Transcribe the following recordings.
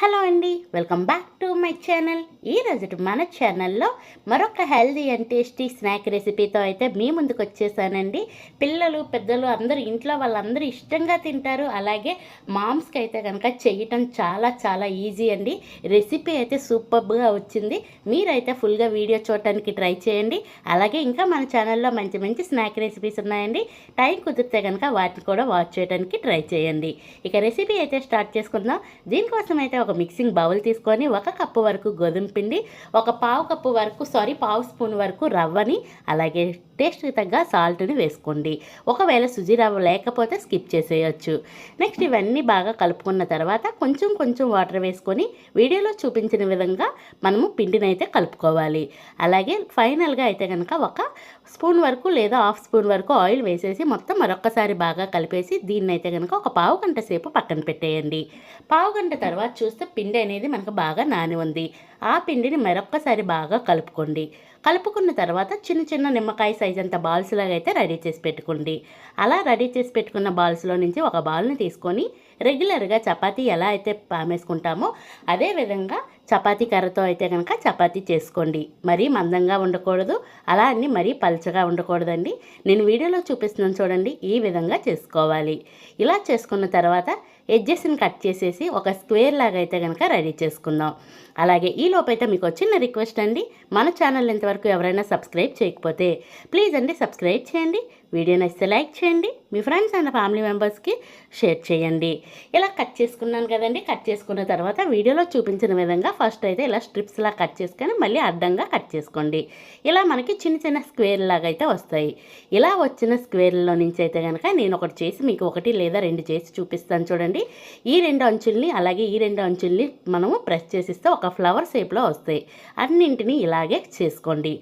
Hello అండి welcome back to my channel. ఈ మన ఛానల్లో మరొక హెల్దీ అండ్ టేస్టీ స్నాక్ రెసిపీతో అయితే మీ ముందుకు వచ్చేసానండి. పిల్లలు పెద్దలు అందరూ ఇంట్లో వాళ్ళందరూ ఇష్టంగా తింటారు. అలాగే మామ్స్కి అయితే కనుక చేయటం చాలా చాలా ఈజీ అండి. రెసిపీ అయితే సూపర్గా వచ్చింది. మీరైతే ఫుల్గా వీడియో చూడటానికి ట్రై చేయండి. అలాగే ఇంకా మన ఛానల్లో మంచి మంచి స్నాక్ రెసిపీస్ ఉన్నాయండి. టైం కుదిరితే కనుక వాటిని కూడా వాచ్ చేయడానికి ట్రై చేయండి. ఇక రెసిపీ అయితే స్టార్ట్ చేసుకుందాం. దీనికోసం అయితే ఒక మిక్సింగ్ బౌల్ తీసుకొని ఒక కప్పు వరకు గోధుమ పిండి ఒక పావు కప్పు వరకు సారీ పావు స్పూన్ వరకు రవ్వని అలాగే టేస్ట్కి తగ్గ సాల్ట్ని వేసుకోండి. ఒకవేళ సుజి రవ్వ లేకపోతే స్కిప్ చేసేయచ్చు. నెక్స్ట్ ఇవన్నీ బాగా కలుపుకున్న తర్వాత కొంచెం కొంచెం వాటర్ వేసుకొని వీడియోలో చూపించిన విధంగా మనము పిండిని అయితే కలుపుకోవాలి. అలాగే ఫైనల్గా అయితే కనుక ఒక స్పూన్ వరకు లేదా హాఫ్ స్పూన్ వరకు ఆయిల్ వేసేసి మొత్తం మరొకసారి బాగా కలిపేసి దీన్ని అయితే కనుక ఒక పావు గంట సేపు పక్కన పెట్టేయండి. పావు గంట తర్వాత చూస్తే పిండి అనేది మనకు బాగా నాని ఉంది ఆ పిండిని మరొక్కసారి బాగా కలుపుకోండి. కలుపుకున్న తర్వాత చిన్న చిన్న నిమ్మకాయ సైజ్ అంత బాల్స్ లాగా అయితే రెడీ చేసి పెట్టుకోండి. అలా రెడీ చేసి పెట్టుకున్న బాల్స్లో నుంచి ఒక బాల్ని తీసుకొని రెగ్యులర్గా చపాతీ ఎలా అయితే పామేసుకుంటామో అదే విధంగా చపాతీ కర్రతో అయితే కనుక చపాతీ చేసుకోండి. మరీ మందంగా ఉండకూడదు. అలా అన్ని మరీ పలుచగా ఉండకూడదండి. నేను వీడియోలో చూపిస్తున్నాను చూడండి. ఈ విధంగా చేసుకోవాలి. ఇలా చేసుకున్న తర్వాత ఎడ్జెస్ని కట్ చేసేసి ఒక స్క్వేర్ లాగా అయితే కనుక రెడీ చేసుకుందాం. అలాగే ఈ లోపైతే మీకు వచ్చిన రిక్వెస్ట్ అండి. మన ఛానల్ ఇంతవరకు ఎవరైనా సబ్స్క్రైబ్ చేయకపోతే ప్లీజ్ అండి సబ్స్క్రైబ్ చేయండి. వీడియో నచ్చితే లైక్ చేయండి. మీ ఫ్రెండ్స్ అండ్ ఫ్యామిలీ మెంబర్స్కి షేర్ చేయండి. ఇలా కట్ చేసుకున్నాను కదండి. కట్ చేసుకున్న తర్వాత వీడియోలో చూపించిన విధంగా ఫస్ట్ అయితే ఇలా స్ట్రిప్స్లా కట్ చేసుకొని మళ్ళీ అడ్డంగా కట్ చేసుకోండి. ఇలా మనకి చిన్న చిన్న స్క్వేర్ లాగా అయితే వస్తాయి. ఇలా వచ్చిన స్క్వేర్లో నుంచి అయితే కనుక నేను ఒకటి చేసి మీకు ఒకటి లేదా రెండు చేసి చూపిస్తాను చూడండి. ఈ రెండు అంచుల్ని అలాగే ఈ రెండు అంచుల్ని మనము ప్రెస్ చేసిస్తే ఒక ఫ్లవర్ షేప్లో వస్తాయి. అన్నింటినీ ఇలాగే చేసుకోండి.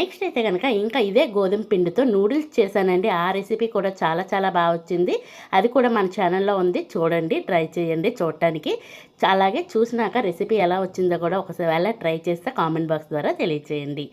నెక్స్ట్ అయితే కనుక ఇంకా ఇదే గోధుమ పిండితో నూడిల్స్ చేశానండి. ఆ రెసిపీ కూడా చాలా చాలా బాగా వచ్చింది. అది కూడా మన ఛానల్లో ఉంది. చూడండి ట్రై చేయండి చూడటానికి. అలాగే చూసినాక రెసిపీ ఎలా వచ్చిందో కూడా ఒకసారి ట్రై చేస్తే కామెంట్ బాక్స్ ద్వారా తెలియచేయండి.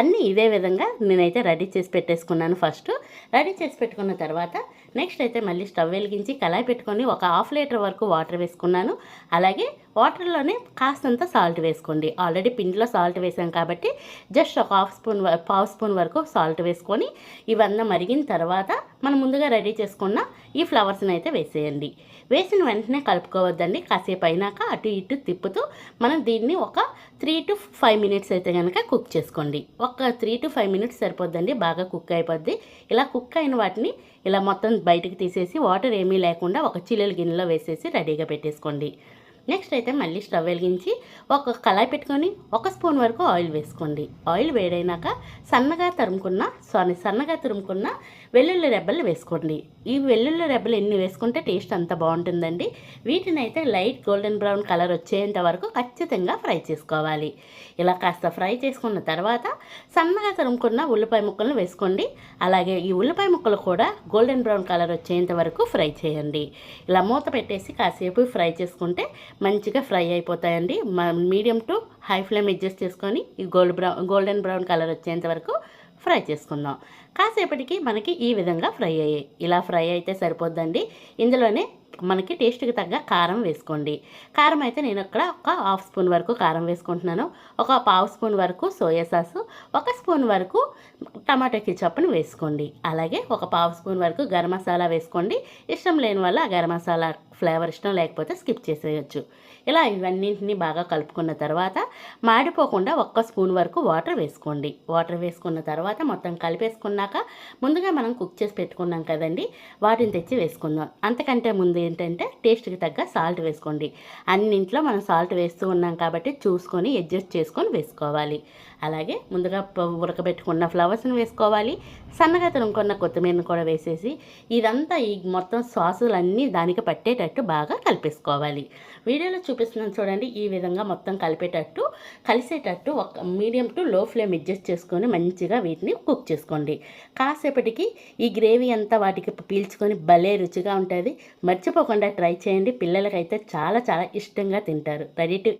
అన్నీ ఇదే విధంగా నేనైతే రెడీ చేసి పెట్టేసుకున్నాను ఫస్ట్. రెడీ చేసి పెట్టుకున్న తర్వాత నెక్స్ట్ అయితే మళ్ళీ స్టవ్ వెలిగించి కళాయి పెట్టుకొని ఒక హాఫ్ లీటర్ వరకు వాటర్ వేసుకున్నాను. అలాగే వాటర్లోనే కాస్తంత సాల్ట్ వేసుకోండి. ఆల్రెడీ పిండిలో సాల్ట్ వేసాం కాబట్టి జస్ట్ ఒక హాఫ్ స్పూన్ పావు స్పూన్ వరకు సాల్ట్ వేసుకొని ఇవన్నీ మరిగిన తర్వాత మనం ముందుగా రెడీ చేసుకున్న ఈ ఫ్లవర్స్ని అయితే వేసేయండి. వేసిన వెంటనే కలుపుకోవద్దండి. కాసేపు అయినాక అటు ఇటు తిప్పుతూ మనం దీన్ని ఒక త్రీ టు ఫైవ్ మినిట్స్ అయితే కనుక కుక్ చేసుకోండి. ఒక త్రీ టు ఫైవ్ మినిట్స్ సరిపోద్దండి. బాగా కుక్ అయిపోద్ది. ఇలా కుక్ అయిన వాటిని ఇలా మొత్తం బయటకు తీసేసి వాటర్ ఏమీ లేకుండా ఒక చిల్లెల గిన్నెలో వేసేసి రెడీగా పెట్టేసుకోండి. నెక్స్ట్ అయితే మళ్ళీ స్టవ్ వెలిగించి ఒక కళాయి పెట్టుకొని ఒక స్పూన్ వరకు ఆయిల్ వేసుకోండి. ఆయిల్ వేడైనాక సన్నగా తరుముకున్న సారీ సన్నగా తురుముకున్న వెల్లుల్లి రెబ్బలు వేసుకోండి. ఈ వెల్లుల్లి రెబ్బలు ఎన్ని వేసుకుంటే టేస్ట్ అంత బాగుంటుందండి. వీటిని అయితే లైట్ గోల్డెన్ బ్రౌన్ కలర్ వచ్చేంత వరకు ఖచ్చితంగా ఫ్రై చేసుకోవాలి. ఇలా కాస్త ఫ్రై చేసుకున్న తర్వాత సన్నగా తరుముకున్న ఉల్లిపాయ ముక్కలను వేసుకోండి. అలాగే ఈ ఉల్లిపాయ ముక్కలు కూడా గోల్డెన్ బ్రౌన్ కలర్ వచ్చేంత వరకు ఫ్రై చేయండి. ఇలా మూత పెట్టేసి కాసేపు ఫ్రై చేసుకుంటే మంచిగా ఫ్రై అయిపోతాయండి. Medium to high flame adjust చేసుకొని ఈ gold brown golden brown colour వచ్చేంత వరకు ఫ్రై చేసుకుందాం. కాసేపటికి మనకి ఈ విధంగా ఫ్రై అయ్యాయి. ఇలా ఫ్రై అయితే సరిపోద్దండి. ఇందులోనే మనకి టేస్ట్కి తగ్గ కారం వేసుకోండి. కారం అయితే నేను ఇక్కడ ఒక హాఫ్ స్పూన్ వరకు కారం వేసుకుంటున్నాను. ఒక పావు స్పూన్ వరకు సోయా సాసు ఒక స్పూన్ వరకు టమాటో కిచప్ని వేసుకోండి. అలాగే ఒక పావు స్పూన్ వరకు గరం మసాలా వేసుకోండి. ఇష్టం లేని వల్ల ఆ గరం మసాలా ఫ్లేవర్ ఇష్టం లేకపోతే స్కిప్ చేసేయచ్చు. ఇలా ఇవన్నింటినీ బాగా కలుపుకున్న తర్వాత మాడిపోకుండా ఒక్క స్పూన్ వరకు వాటర్ వేసుకోండి. వాటర్ వేసుకున్న తర్వాత మొత్తం కలిపేసుకున్నాక ముందుగా మనం కుక్ చేసి పెట్టుకున్నాం కదండి వాటిని తెచ్చి వేసుకుందాం. అంతకంటే ముందు ఏంటంటే టేస్ట్కి తగ్గ సాల్ట్ వేసుకోండి. అన్నింట్లో మనం సాల్ట్ వేస్తూ ఉన్నాం కాబట్టి చూసుకొని అడ్జస్ట్ చేసుకొని వేసుకోవాలి. అలాగే ముందుగా ఉడకబెట్టుకున్న ఫ్లవర్స్ని వేసుకోవాలి. సన్నగా తురుముకున్న కొత్తిమీరను కూడా వేసేసి ఇదంతా ఈ మొత్తం సాసులు అన్నీ దానికి పట్టేటట్టు బాగా కలిపేసుకోవాలి. వీడియోలో చూపిస్తున్నాను చూడండి ఈ విధంగా మొత్తం కలిపేటట్టు కలిసేటట్టు ఒక medium to low flame adjust చేసుకొని మంచిగా వీటిని కుక్ చేసుకోండి. కాసేపటికి ఈ గ్రేవీ అంతా వాటికి పీల్చుకొని భలే రుచిగా ఉంటుంది. మర్చిపోకుండా ట్రై చేయండి. పిల్లలకైతే చాలా చాలా ఇష్టంగా తింటారు. Ready to